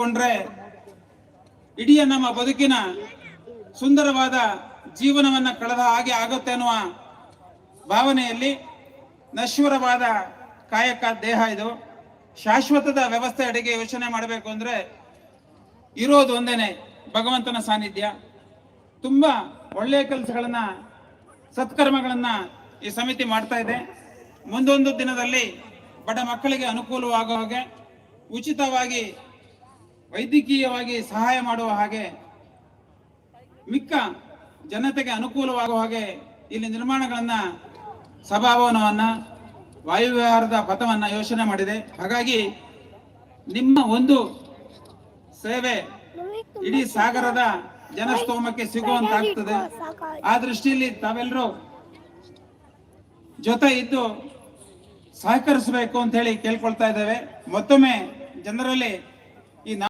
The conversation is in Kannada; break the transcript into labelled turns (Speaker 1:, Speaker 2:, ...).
Speaker 1: ಕೊಂಡ್ರೆ ಇಡೀ ನಮ್ಮ ಬದುಕಿನ ಸುಂದರವಾದ ಜೀವನವನ್ನ ಕಳೆದ ಹಾಗೆ ಆಗುತ್ತೆ ಅನ್ನುವ ಭಾವನೆಯಲ್ಲಿ ನಶ್ವರವಾದ ಕಾಯಕ ದೇಹ ಇದು. ಶಾಶ್ವತದ ವ್ಯವಸ್ಥೆ ಅಡಿಗೆ ಯೋಚನೆ ಮಾಡಬೇಕು ಅಂದ್ರೆ ಇರೋದು ಒಂದೇನೆ ಭಗವಂತನ ಸಾನ್ನಿಧ್ಯ. ತುಂಬಾ ಒಳ್ಳೆಯ ಕೆಲಸಗಳನ್ನ, ಸತ್ಕರ್ಮಗಳನ್ನ ಈ ಸಮಿತಿ ಮಾಡ್ತಾ ಇದೆ. ಮುಂದೊಂದು ದಿನದಲ್ಲಿ ಬಡ ಮಕ್ಕಳಿಗೆ ಅನುಕೂಲವಾಗುವ ಹಾಗೆ ಉಚಿತವಾಗಿ ವೈದ್ಯಕೀಯವಾಗಿ ಸಹಾಯ ಮಾಡುವ ಹಾಗೆ ಮಿಕ್ಕ ಜನತೆಗೆ ಅನುಕೂಲವಾಗುವ ಹಾಗೆ ಇಲ್ಲಿ ನಿರ್ಮಾಣಗಳನ್ನ ಸಭಾಭವನವನ್ನ ವಾಯುವಿಹಾರದ ಪಥವನ್ನ ಯೋಚನೆ ಮಾಡಿದೆ. ಹಾಗಾಗಿ ನಿಮ್ಮ ಒಂದು ಸೇವೆ ಇಡೀ ಸಾಗರದ ಜನಸ್ತೋಮಕ್ಕೆ ಸಿಗುವಂತಾಗ್ತದೆ. ಆ ದೃಷ್ಟಿಯಲ್ಲಿ ತಾವೆಲ್ಲರೂ ಜೊತೆ ಇದ್ದು ಸಹಕರಿಸಬೇಕು ಅಂತ ಹೇಳಿ ಕೇಳ್ಕೊಳ್ತಾ ಇದ್ದೇವೆ. ಮತ್ತೊಮ್ಮೆ ಜನರಲ್ಲಿ